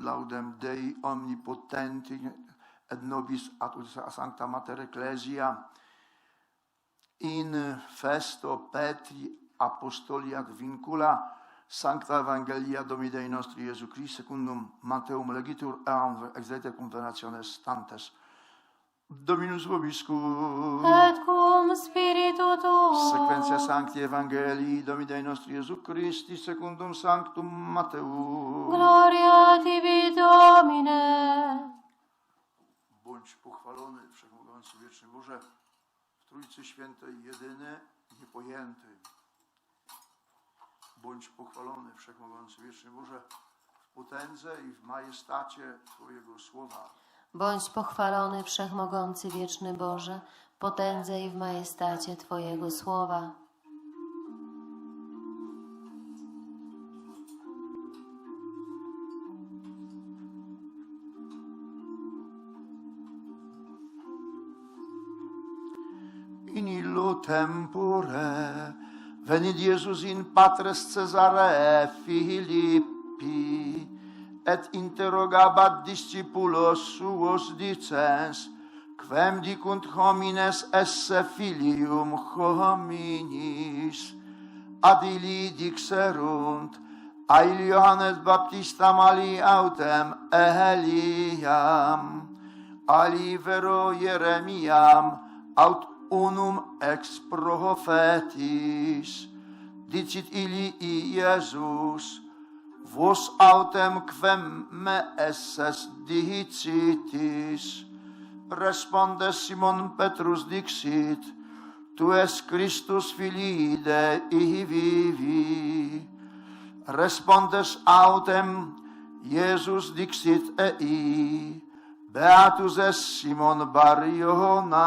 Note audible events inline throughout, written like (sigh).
laudem Dei omnipotenti et nobis ad sancta mater ecclesia in festo Petri apostoli ad vincula Sancta Evangelia Domini Dei nostri Gesù Christi secundum Matteum legitur eam exete convenationes stantes. Dominus vobiscum. Et cum spiritu tuo. Sequentia Sancti Evangelii Domini nostri Gesù Christi secundum Sanctum Matteum. Gloria tibi, Domine. Bądź pochwalony, Wszechmogący Wieczny Boże, w Trójcy Świętej, jedyny, niepojęty. Bądź pochwalony, Wszechmogący Wieczny Boże, w potędze i w majestacie Twojego Słowa. Bądź pochwalony, wszechmogący, wieczny Boże, potędze i w majestacie Twojego słowa. In illo tempore venit Iesus in patres Cesare Philippi et interrogabat discipulos suos dicens quem dicunt homines esse filium hominis? Ad illi dixerunt ail Johannes Baptistam ali autem Eliam. Ali vero Jeremiam aut unum ex prophetis dicit illi Iesus vos autem quem me esses dicitis? Responde Simon Petrus dixit tu es Christus filii Dei vivi. Respondes autem Iesus dixit ei. Beatus es Simon Bariona,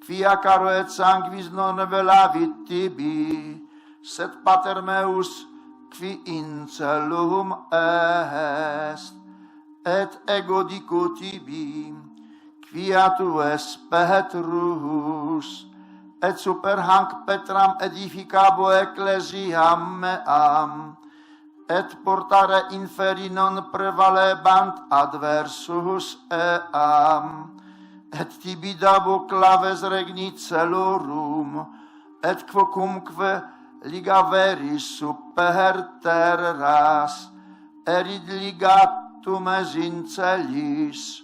quia caro et sanguis non velavit tibi, sed pater meus qui in celum est, et ego dico tibi, quia tu es Petrus, et super hanc Petram edificabo ecclesiam meam, et portare inferi non prevalebant adversus eam, et tibi dabo claves regnit celorum, et quocumque ligaveris super terras, erid ligatum es in celis,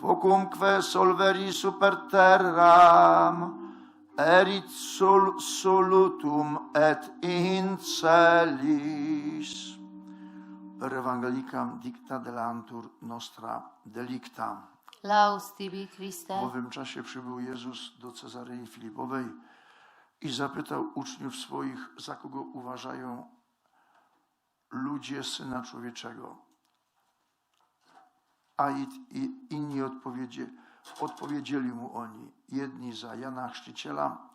quocumque solveri super terram, erit sol solutum et in celis. Per evangelicam dicta delantur nostra delicta. Laus tibi, W Christe. owym czasie przybył Jezus do Cezarei Filipowej i zapytał uczniów swoich, za kogo uważają ludzie Syna Człowieczego. A i, i inni odpowiedzi, odpowiedzieli mu oni, jedni za Jana Chrzciciela,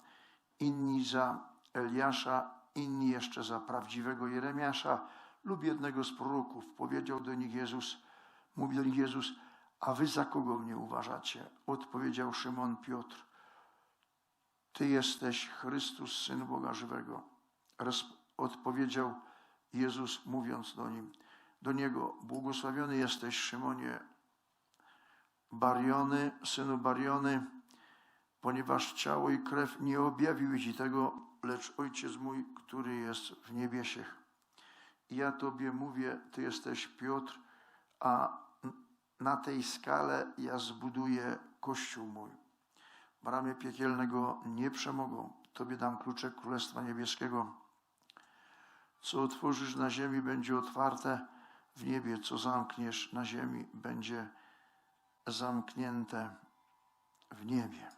inni za Eliasza, inni jeszcze za prawdziwego Jeremiasza lub jednego z proroków. Powiedział do nich Jezus, mówił do nich Jezus, a wy za kogo mnie uważacie? Odpowiedział Szymon Piotr, ty jesteś Chrystus, Syn Boga żywego. Odpowiedział Jezus, mówiąc do nim, do niego, błogosławiony jesteś Szymonie Bariony, synu Bariony, ponieważ ciało i krew nie objawiły ci tego, lecz Ojciec mój, który jest w niebiesiech. Ja Tobie mówię, Ty jesteś Piotr, a na tej skale ja zbuduję Kościół mój. Bramy piekielnego nie przemogą. Tobie dam klucze Królestwa Niebieskiego. Co otworzysz na ziemi, będzie otwarte w niebie. Co zamkniesz na ziemi, będzie zamknięte w niebie.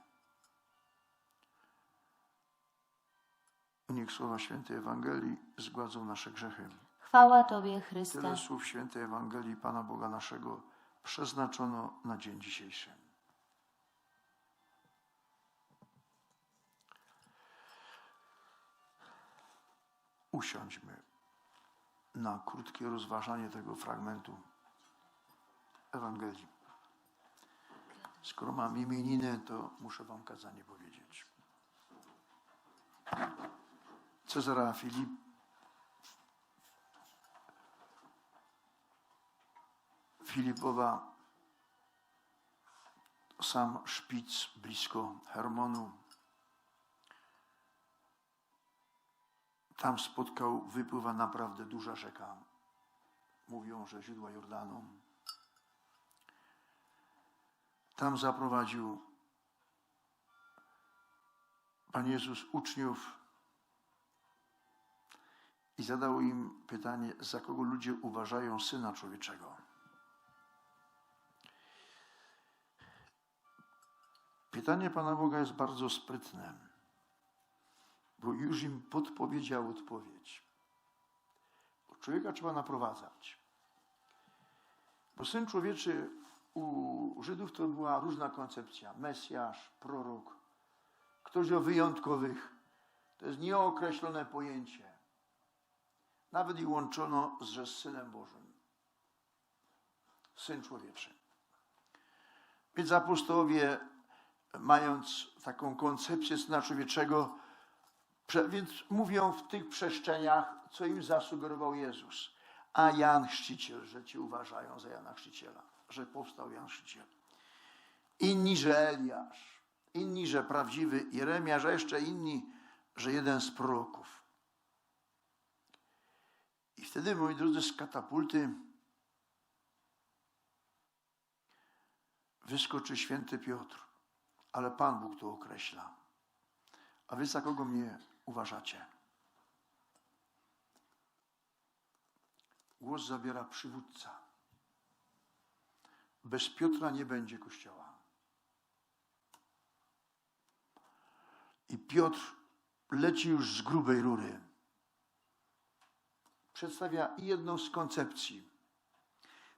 Niech słowa świętej Ewangelii zgładzą nasze grzechy. Chwała Tobie, Chryste. Tyle słów świętej Ewangelii Pana Boga naszego przeznaczono na dzień dzisiejszy. Usiądźmy na krótkie rozważanie tego fragmentu Ewangelii. Skoro mam imieniny, to muszę Wam kazanie powiedzieć. Cezara Filip Filipowa, sam szpic blisko Hermonu. Tam spotkał, wypływa naprawdę duża rzeka. Mówią, że źródła Jordanu. Tam zaprowadził Pan Jezus uczniów i zadał im pytanie, za kogo ludzie uważają Syna Człowieczego. Pytanie Pana Boga jest bardzo sprytne, bo już im podpowiedział odpowiedź. Bo człowieka trzeba naprowadzać. Bo Syn Człowieczy u Żydów to była różna koncepcja. Mesjasz, prorok, ktoś o wyjątkowych. To jest nieokreślone pojęcie. Nawet i łączono ze Synem Bożym. Syn Człowieczy. Więc apostołowie, mając taką koncepcję Syna Człowieczego, więc mówią w tych przeszczeniach, co im zasugerował Jezus. A Jan Chrzciciel, że ci uważają za Jana Chrzciciela, że powstał Jan Chrzciciel. Inni, że Eliasz, inni, że prawdziwy Jeremiasz, a jeszcze inni, że jeden z proroków. I wtedy, moi drodzy, z katapulty wyskoczy święty Piotr, ale Pan Bóg to określa. A wy za kogo mnie uważacie? Głos zabiera przywódca. Bez Piotra nie będzie kościoła. I Piotr leci już z grubej rury. Przedstawia jedną z koncepcji.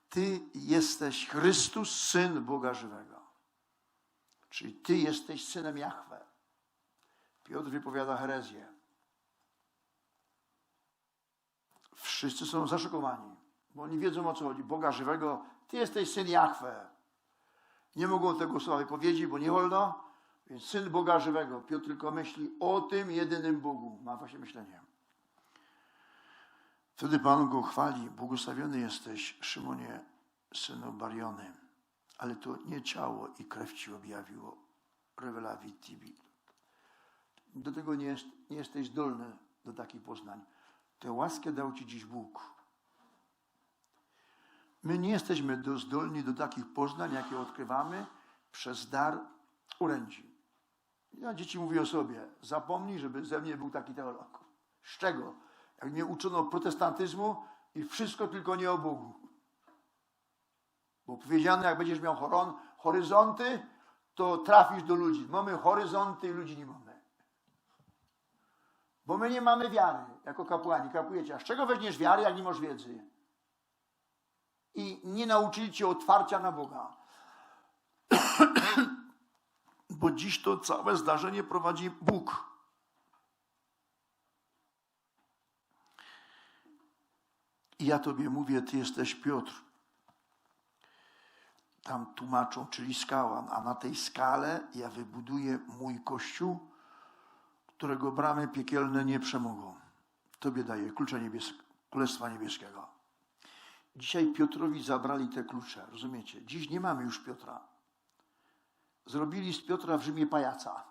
Ty jesteś Chrystus, Syn Boga żywego. Czyli Ty jesteś Synem Jahwe. Piotr wypowiada herezję. Wszyscy są zaszokowani, bo oni wiedzą o co chodzi. Boga żywego, Ty jesteś Syn Jahwe. Nie mogą tego słowa wypowiedzieć, bo nie wolno. Więc Syn Boga żywego. Piotr tylko myśli o tym jedynym Bogu. Ma właśnie myślenie. Wtedy Pan go chwali. Błogosławiony jesteś, Szymonie, synu Bariony. Ale to nie ciało i krew ci objawiło. Rewelawi tibi. Do tego nie, jest, nie jesteś zdolny do takich poznań. Tę łaskę dał ci dziś Bóg. My nie jesteśmy do, zdolni do takich poznań, jakie odkrywamy przez dar orędzi. Ja dzieci mówię o sobie, zapomnij, żeby ze mnie był taki teolog. Z czego? Jak mnie uczono protestantyzmu i wszystko tylko nie o Bogu. Bo powiedziano, jak będziesz miał horon, horyzonty, to trafisz do ludzi. Mamy horyzonty i ludzi nie mamy. Bo my nie mamy wiary jako kapłani. Kapujecie. A z czego weźmiesz wiary, jak nie masz wiedzy? I nie nauczyli cię otwarcia na Boga. (clears throat) Bo dziś to całe zdarzenie prowadzi Bóg. I ja tobie mówię, ty jesteś Piotr. Tam tłumaczą, czyli skała, a na tej skale ja wybuduję mój kościół, którego bramy piekielne nie przemogą. Tobie daję klucze niebies Królestwa Niebieskiego. Dzisiaj Piotrowi zabrali te klucze, rozumiecie? Dziś nie mamy już Piotra. Zrobili z Piotra w Rzymie pajaca.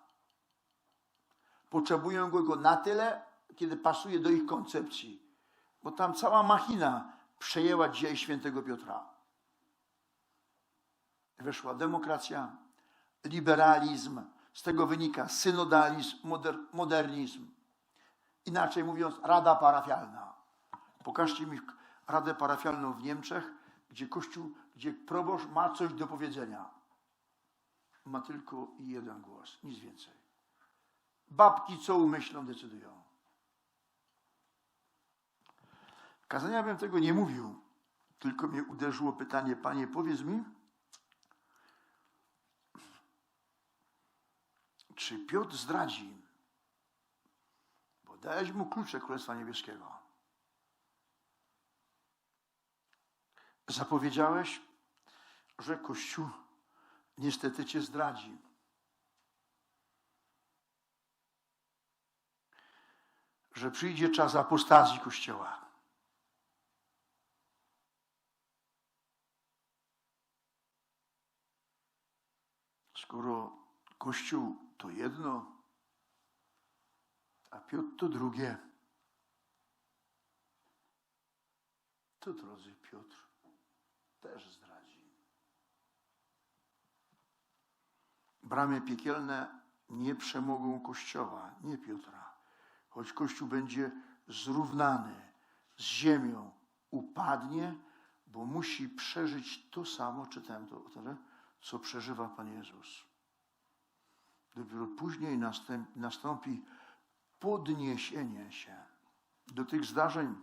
Potrzebują go na tyle, kiedy pasuje do ich koncepcji. Bo tam cała machina przejęła dzisiaj świętego Piotra. Weszła demokracja, liberalizm, z tego wynika synodalizm, moder, modernizm. Inaczej mówiąc, rada parafialna. Pokażcie mi radę parafialną w Niemczech, gdzie kościół, gdzie proboszcz ma coś do powiedzenia. Ma tylko jeden głos, nic więcej. Babki co umyślą, decydują. Kazania bym tego nie mówił, tylko mnie uderzyło pytanie, panie, powiedz mi, czy Piotr zdradzi im, bo dałeś mu klucze Królestwa Niebieskiego. Zapowiedziałeś, że Kościół niestety cię zdradzi. Że przyjdzie czas apostazji Kościoła. Skoro Kościół to jedno, a Piotr to drugie, to drodzy Piotr też zdradzi. Bramy piekielne nie przemogą Kościoła, nie Piotra. Choć Kościół będzie zrównany z ziemią, upadnie, bo musi przeżyć to samo, czytałem to, to co przeżywa Pan Jezus. Dopiero później nastąpi podniesienie się. Do tych zdarzeń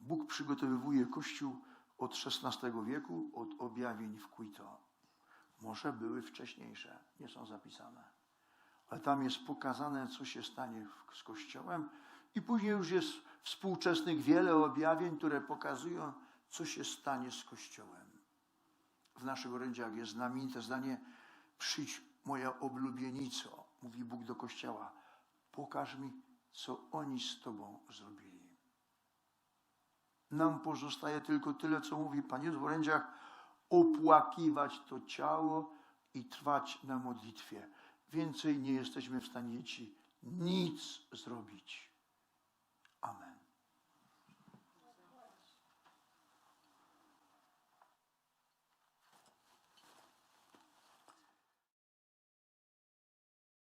Bóg przygotowywuje Kościół od XVI wieku, od objawień w Quito. Może były wcześniejsze, nie są zapisane. Ale tam jest pokazane, co się stanie z Kościołem. I później już jest współczesnych wiele objawień, które pokazują, co się stanie z Kościołem. W naszych orędziach jest znamienite zdanie Przyjdź moja oblubienico, mówi Bóg do Kościoła. Pokaż mi, co oni z Tobą zrobili. Nam pozostaje tylko tyle, co mówi Pan Jezus w orędziach, opłakiwać to ciało i trwać na modlitwie. Więcej nie jesteśmy w stanie Ci nic zrobić. Amen.